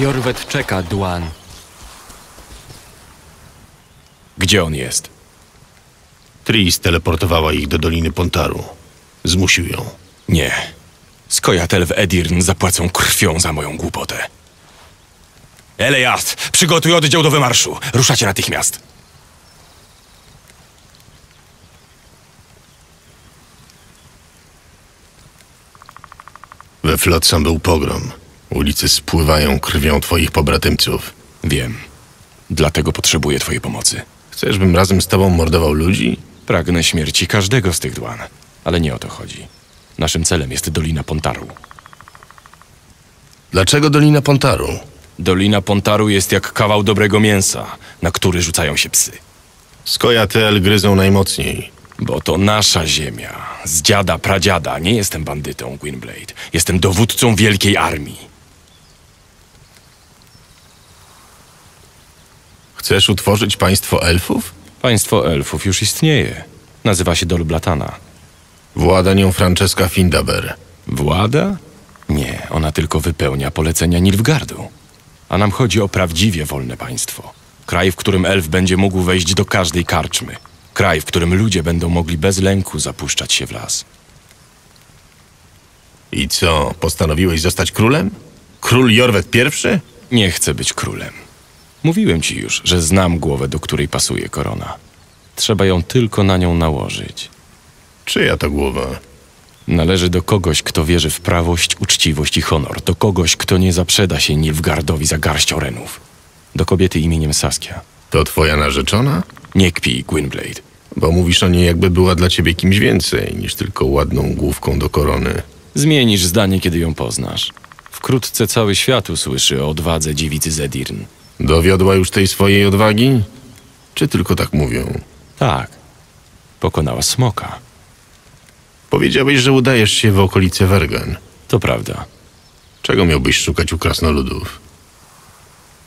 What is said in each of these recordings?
Jorwet czeka, Duan. Gdzie on jest? Tris teleportowała ich do Doliny Pontaru. Zmusił ją. Nie. Skojatel w Edirn zapłacą krwią za moją głupotę. Elejast, przygotuj oddział do wymarszu. Ruszacie natychmiast. We Flotsam był pogrom. Ulice spływają krwią twoich pobratymców. Wiem. Dlatego potrzebuję twojej pomocy. Chcesz, bym razem z tobą mordował ludzi? Pragnę śmierci każdego z tych dłan. Ale nie o to chodzi. Naszym celem jest Dolina Pontaru. Dlaczego Dolina Pontaru? Dolina Pontaru jest jak kawał dobrego mięsa, na który rzucają się psy. Skojatel gryzą najmocniej. Bo to nasza ziemia. Z dziada, pradziada. Nie jestem bandytą, Gwynblade. Jestem dowódcą wielkiej armii. Chcesz utworzyć państwo elfów? Państwo elfów już istnieje. Nazywa się Dolblatana. Włada nią Francesca Findaber. Włada? Nie, ona tylko wypełnia polecenia Nilfgardu. A nam chodzi o prawdziwie wolne państwo. Kraj, w którym elf będzie mógł wejść do każdej karczmy. Kraj, w którym ludzie będą mogli bez lęku zapuszczać się w las. I co, postanowiłeś zostać królem? Król Jorwet I? Nie chcę być królem. Mówiłem ci już, że znam głowę, do której pasuje korona. Trzeba ją tylko na nią nałożyć. Czyja to głowa? Należy do kogoś, kto wierzy w prawość, uczciwość i honor. Do kogoś, kto nie zaprzeda się Nilfgardowi za garść orenów. Do kobiety imieniem Saskia. To twoja narzeczona? Nie kpij, Gwynblade. Bo mówisz o niej, jakby była dla ciebie kimś więcej niż tylko ładną główką do korony. Zmienisz zdanie, kiedy ją poznasz. Wkrótce cały świat usłyszy o odwadze dziewicy Zedirn. Dowiodła już tej swojej odwagi? Czy tylko tak mówią? Tak. Pokonała smoka. Powiedziałeś, że udajesz się w okolice Wergen. To prawda. Czego miałbyś szukać u krasnoludów?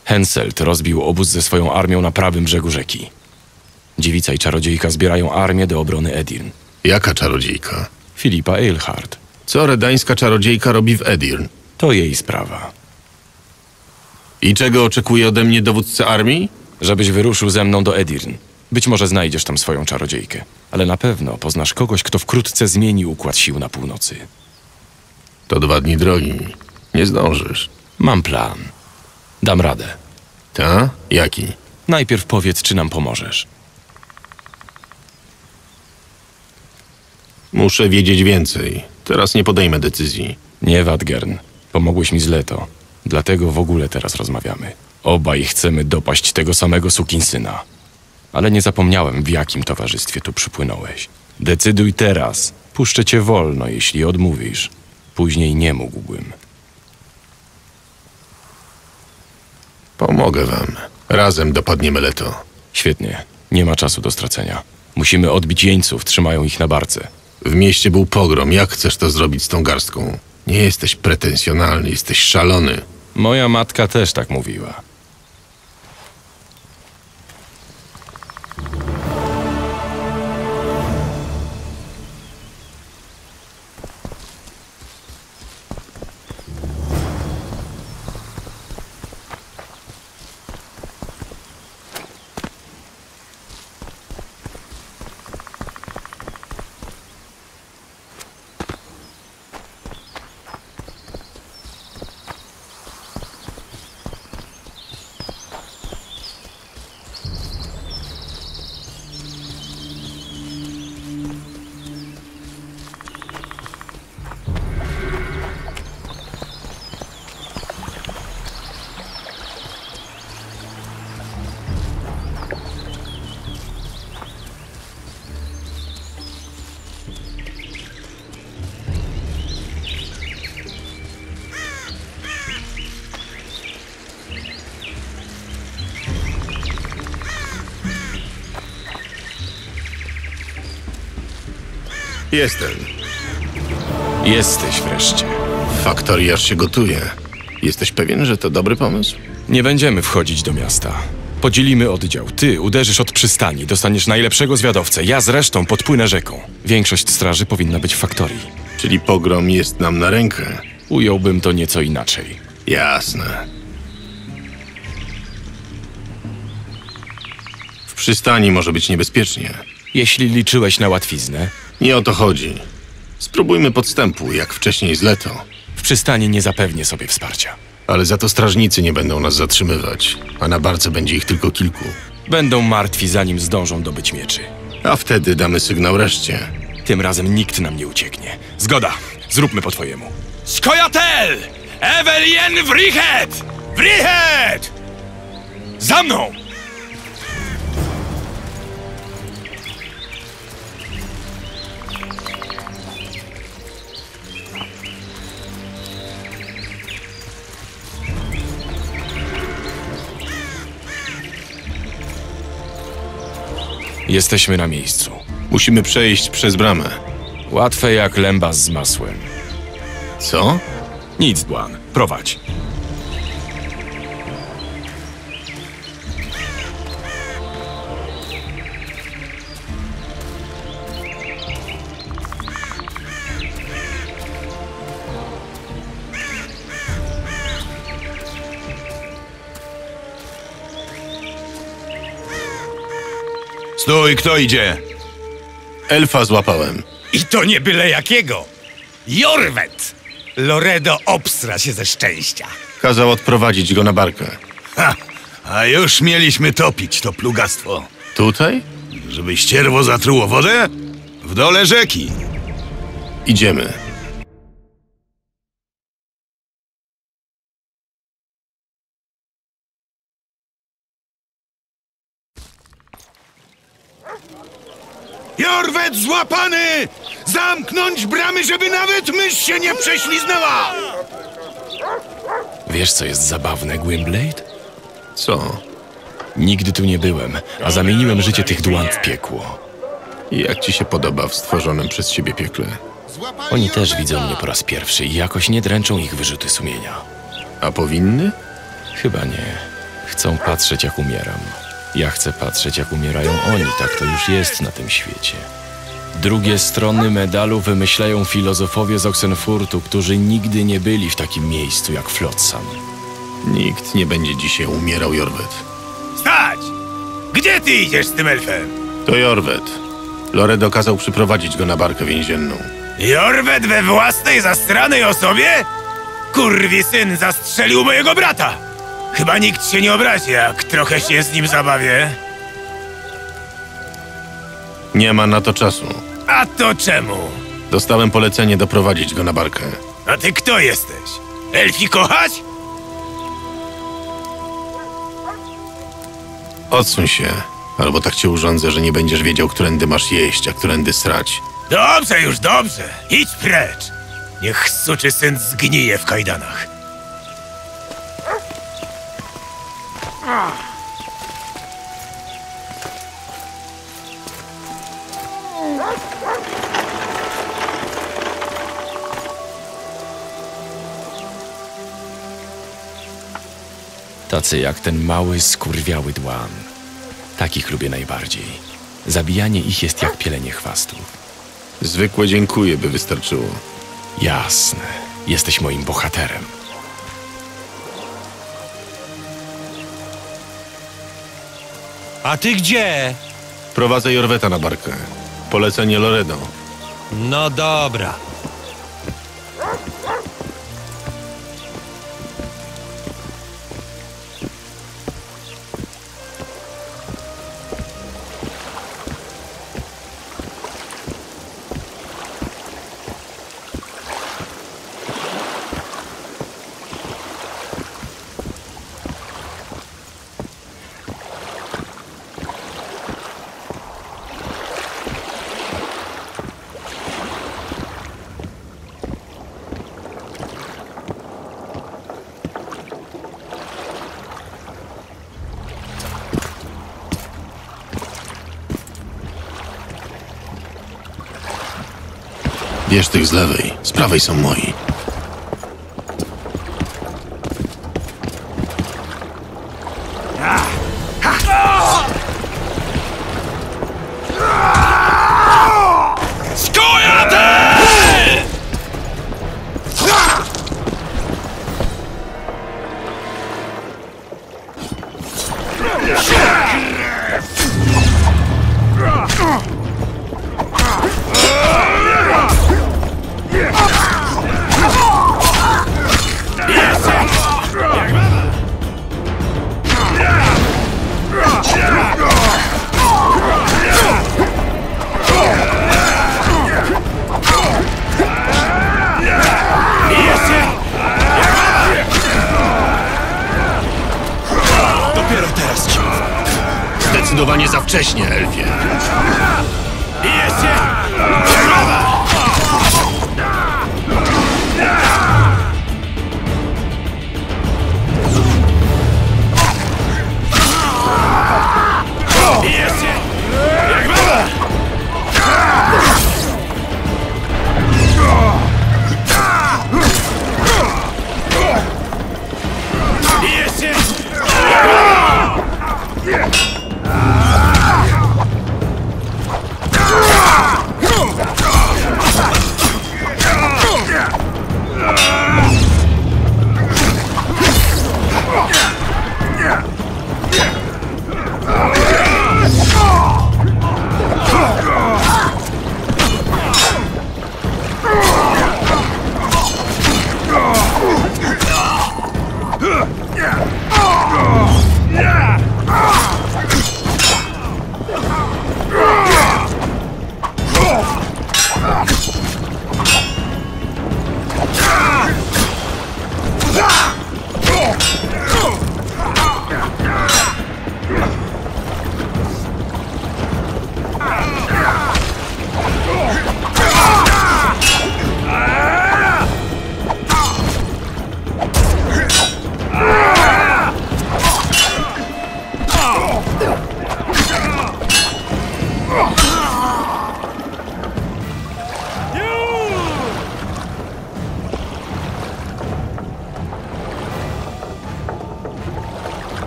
Henselt rozbił obóz ze swoją armią na prawym brzegu rzeki. Dziewica i czarodziejka zbierają armię do obrony Edirn. Jaka czarodziejka? Filipa Eilhart. Co redańska czarodziejka robi w Edirn? To jej sprawa. I czego oczekuje ode mnie dowódca armii? Żebyś wyruszył ze mną do Edirn. Być może znajdziesz tam swoją czarodziejkę, ale na pewno poznasz kogoś, kto wkrótce zmieni układ sił na północy. To dwa dni drogi. Nie zdążysz. Mam plan. Dam radę. Ta? Jaki? Najpierw powiedz, czy nam pomożesz. Muszę wiedzieć więcej. Teraz nie podejmę decyzji. Nie, Wadgern. Pomogłeś mi z Leto. Dlatego w ogóle teraz rozmawiamy. Obaj chcemy dopaść tego samego sukinsyna. Ale nie zapomniałem, w jakim towarzystwie tu przypłynąłeś. Decyduj teraz. Puszczę cię wolno, jeśli odmówisz. Później nie mógłbym. Pomogę wam. Razem dopadniemy Leto. Świetnie. Nie ma czasu do stracenia. Musimy odbić jeńców, trzymają ich na barce. W mieście był pogrom. Jak chcesz to zrobić z tą garstką? Nie jesteś pretensjonalny, jesteś szalony. Moja matka też tak mówiła. Jestem. Jesteś wreszcie. Faktoriarz się gotuje. Jesteś pewien, że to dobry pomysł? Nie będziemy wchodzić do miasta. Podzielimy oddział. Ty uderzysz od przystani, dostaniesz najlepszego zwiadowcę. Ja zresztą podpłynę rzeką. Większość straży powinna być w faktorii. Czyli pogrom jest nam na rękę. Ująłbym to nieco inaczej. Jasne. W przystani może być niebezpiecznie. Jeśli liczyłeś na łatwiznę, nie o to chodzi. Spróbujmy podstępu, jak wcześniej z Leto. w przystani nie zapewnię sobie wsparcia. Ale za to strażnicy nie będą nas zatrzymywać, a na barce będzie ich tylko kilku. Będą martwi, zanim zdążą dobyć mieczy. A wtedy damy sygnał reszcie. Tym razem nikt nam nie ucieknie. Zgoda, zróbmy po twojemu. Skojatel! Evelien Wrichet! Wrichet! Za mną! Jesteśmy na miejscu. Musimy przejść przez bramę. Łatwe jak lęba z masłem. Co? Nic, Dłan. Prowadź. Stój, kto idzie? Elfa złapałem. I to nie byle jakiego. Jorwet! Loredo obstra się ze szczęścia. Kazał odprowadzić go na barkę. Ha, a już mieliśmy topić to plugastwo. Tutaj? Żeby ścierwo zatruło wodę? W dole rzeki. Idziemy. Złapany! Zamknąć bramy, żeby nawet mysz się nie prześliznęła! Wiesz, co jest zabawne, Gwynblade? Co? Nigdy tu nie byłem, a zamieniłem życie tych dłan w piekło. Jak ci się podoba w stworzonym przez siebie piekle? Oni też widzą mnie po raz pierwszy i jakoś nie dręczą ich wyrzuty sumienia. A powinny? Chyba nie. Chcą patrzeć, jak umieram. Ja chcę patrzeć, jak umierają oni, tak to już jest na tym świecie. Drugie strony medalu wymyślają filozofowie z Oxenfurtu, którzy nigdy nie byli w takim miejscu jak Flotsam. Nikt nie będzie dzisiaj umierał, Jorwet. Stać! Gdzie ty idziesz z tym elfem? To Jorwet. Loredo kazał przyprowadzić go na barkę więzienną. Jorwet we własnej zastranej osobie? Kurwi syn zastrzelił mojego brata! Chyba nikt się nie obrazi, jak trochę się z nim zabawię. Nie ma na to czasu. A to czemu? Dostałem polecenie doprowadzić go na barkę. A ty kto jesteś? Elfi kochać? Odsuń się, albo tak cię urządzę, że nie będziesz wiedział, którędy masz jeść, a którędy srać. Dobrze już, dobrze. Idź precz. Niech suczy syn zgnije w kajdanach. Tacy jak ten mały, skurwiały dłan. Takich lubię najbardziej. Zabijanie ich jest jak pielenie chwastów. Zwykłe dziękuję by wystarczyło. Jasne. Jesteś moim bohaterem. A ty gdzie? Prowadzę Jorweta na barkę. Polecenie Loredo. No dobra. Bierz tych z lewej, z prawej są moi. Wcześnie, Elfie. I jeszcze!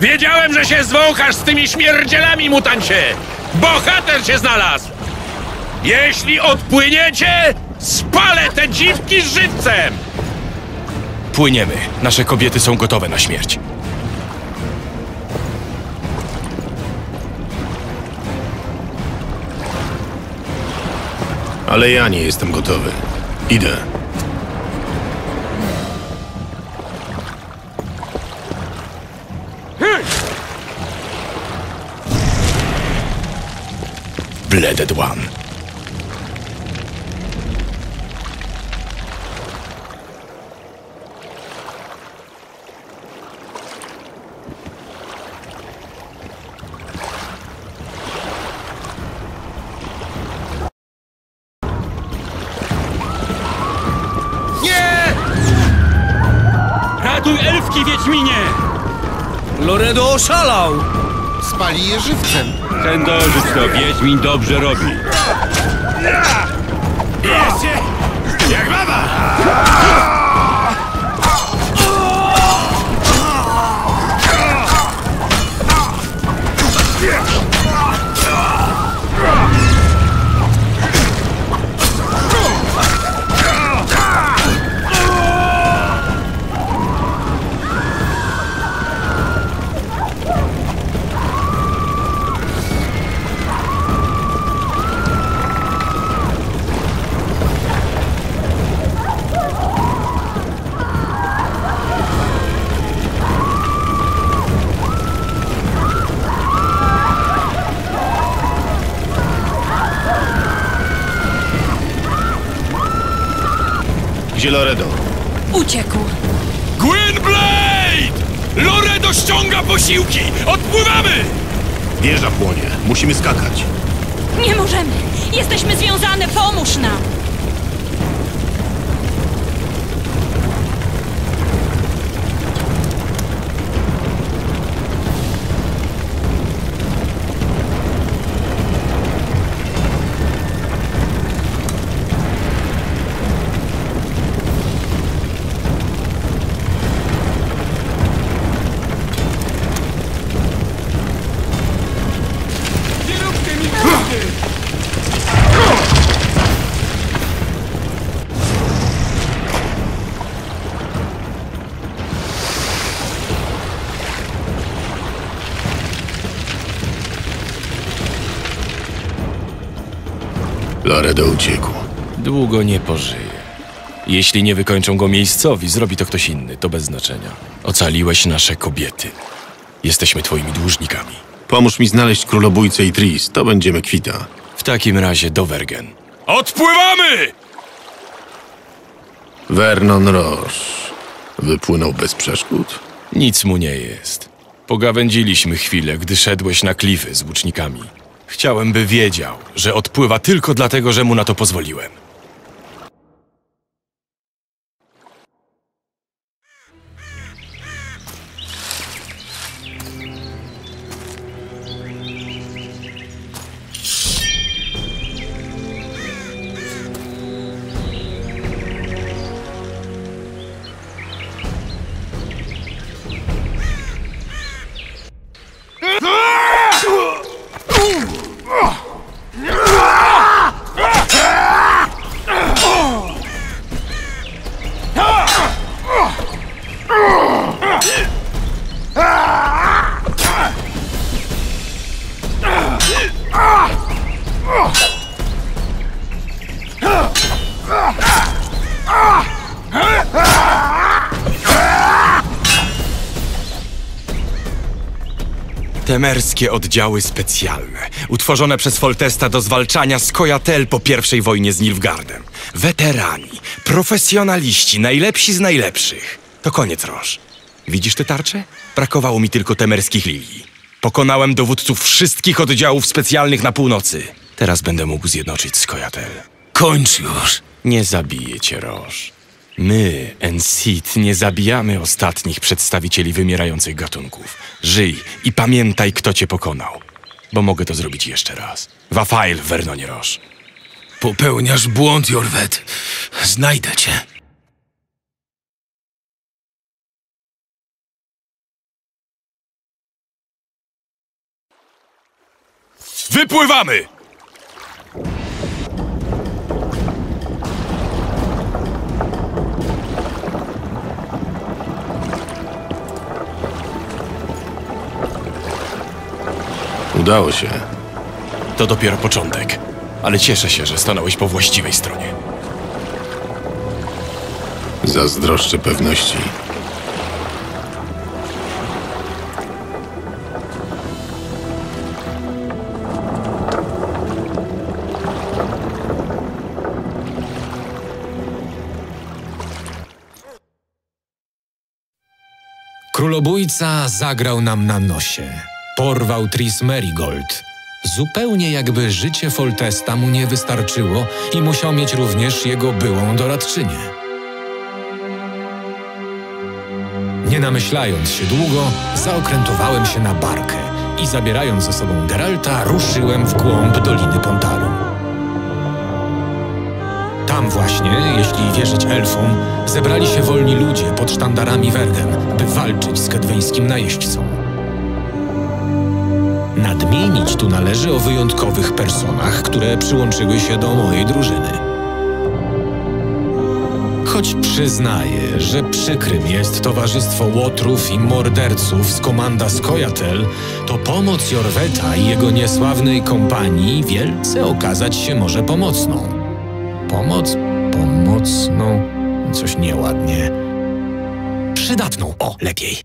Wiedziałem, że się zwąchasz z tymi śmierdzielami, mutancie! Bohater się znalazł! Jeśli odpłyniecie, spalę te dziwki żywcem! Płyniemy. Nasze kobiety są gotowe na śmierć. Ale ja nie jestem gotowy. Idę. Bleded One. Ratuj elfki, Wiedźminie! Loredo oszalał! Spali je żywcem. Ten dożyć to Wiedźmin dobrze robi. Jak baba! Gdzie Loredo? Uciekł. Gwynblade! Loredo ściąga posiłki! Odpływamy! Wieża płonie. Musimy skakać. Nie możemy. Jesteśmy związane. Pomóż nam. Długo nie pożyje. Jeśli nie wykończą go miejscowi, zrobi to ktoś inny, to bez znaczenia. Ocaliłeś nasze kobiety. Jesteśmy twoimi dłużnikami. Pomóż mi znaleźć królobójcę i Tris. To będziemy kwita. W takim razie do Wergen. Odpływamy! Vernon Roche. Wypłynął bez przeszkód? Nic mu nie jest. Pogawędziliśmy chwilę, gdy szedłeś na klify z łucznikami. Chciałem, by wiedział, że odpływa tylko dlatego, że mu na to pozwoliłem. Temerskie oddziały specjalne, utworzone przez Foltesta do zwalczania Skojatel po pierwszej wojnie z Nilfgaardem. Weterani, profesjonaliści, najlepsi z najlepszych. To koniec roż. Widzisz te tarcze? Brakowało mi tylko temerskich lilii. Pokonałem dowódców wszystkich oddziałów specjalnych na północy. Teraz będę mógł zjednoczyć Skojatel. Kończ już. Nie zabiję cię, Roż. My, Ensit, nie zabijamy ostatnich przedstawicieli wymierających gatunków. Żyj i pamiętaj, kto cię pokonał. Bo mogę to zrobić jeszcze raz. Wafail, Vernonie Roż. Popełniasz błąd, Jorwet. Znajdę cię. Wypływamy! Udało się. To dopiero początek. Ale cieszę się, że stanąłeś po właściwej stronie. Zazdroszczę pewności. Królobójca zagrał nam na nosie. Porwał Tris Merigold. Zupełnie jakby życie Foltesta mu nie wystarczyło i musiał mieć również jego byłą doradczynię. Nie namyślając się długo, zaokrętowałem się na barkę i zabierając ze sobą Geralta, ruszyłem w głąb Doliny Pontaru. Tam właśnie, jeśli wierzyć elfom, zebrali się wolni ludzie pod sztandarami Wergen, by walczyć z kedweńskim najeźdźcą. Nadmienić tu należy o wyjątkowych personach, które przyłączyły się do mojej drużyny. Choć przyznaję, że przykrym jest towarzystwo łotrów i morderców z komanda Skojatel, to pomoc Jorweta i jego niesławnej kompanii wielce okazać się może pomocną. Pomoc, pomocną, coś nieładnie. Przydatną, o, lepiej.